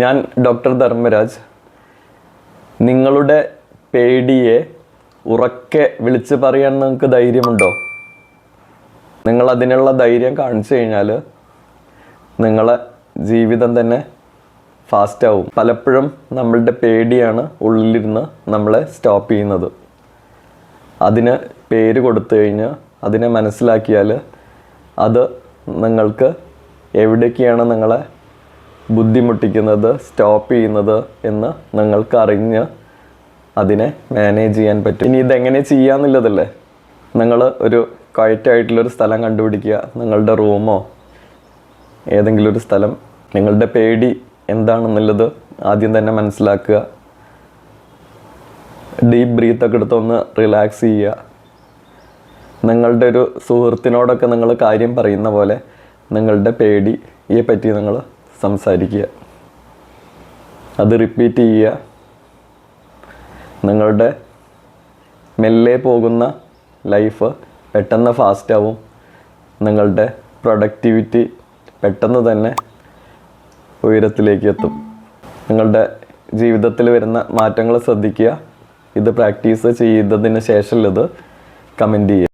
ഞാൻ ഡോക്ടർ ധർമ്മരാജ്. നിങ്ങളുടെ പേടിയെ ഉറക്കെ വിളിച്ച് പറയാൻ നിങ്ങൾക്ക് ധൈര്യമുണ്ടോ? നിങ്ങൾ അതിനുള്ള ധൈര്യം കാണിച്ചു കഴിഞ്ഞാൽ നിങ്ങളെ ജീവിതം തന്നെ ഫാസ്റ്റ് ആവും. പലപ്പോഴും നമ്മളുടെ പേടിയാണ് ഉള്ളിലിരുന്ന് നമ്മളെ സ്റ്റോപ്പ് ചെയ്യുന്നത്. അതിന് പേര് കൊടുത്തു കഴിഞ്ഞാൽ അതിനെ മനസ്സിലാക്കിയാൽ അത് നിങ്ങൾക്ക് എവിടേക്കാണ് നിങ്ങളെ ബുദ്ധിമുട്ടിക്കുന്നത് സ്റ്റോപ്പ് ചെയ്യുന്നത് എന്ന് നിങ്ങൾക്ക് അറിഞ്ഞ് അതിനെ മാനേജ് ചെയ്യാൻ പറ്റും. ഇനി ഇതെങ്ങനെ ചെയ്യാന്നുള്ളതല്ലേ? നിങ്ങൾ ഒരു ക്വയറ്റായിട്ടുള്ളൊരു സ്ഥലം കണ്ടുപിടിക്കുക. നിങ്ങളുടെ റൂമോ ഏതെങ്കിലും ഒരു സ്ഥലം. നിങ്ങളുടെ പേടി എന്താണെന്നുള്ളത് ആദ്യം തന്നെ മനസ്സിലാക്കുക. ഡീപ്പ് ബ്രീത്ത് ഒക്കെ എടുത്തൊന്ന് റിലാക്സ് ചെയ്യുക. നിങ്ങളുടെ ഒരു സുഹൃത്തിനോടൊക്കെ നിങ്ങൾ കാര്യം പറയുന്ന പോലെ നിങ്ങളുടെ പേടിയെ പറ്റി നിങ്ങൾ സംസാരിക്കുക. അത് റിപ്പീറ്റ് ചെയ്യുക. നിങ്ങളുടെ മെല്ലെ പോകുന്ന ലൈഫ് പെട്ടെന്ന് ഫാസ്റ്റാവും നിങ്ങളുടെ പ്രൊഡക്ടിവിറ്റി പെട്ടെന്ന് തന്നെ ഉയരത്തിലേക്ക് എത്തും. നിങ്ങളുടെ ജീവിതത്തിൽ വരുന്ന മാറ്റങ്ങൾ ശ്രദ്ധിക്കുക. ഇത് പ്രാക്ടീസ് ചെയ്തതിന് ശേഷമുള്ളത് കമന്റ് ചെയ്യുക.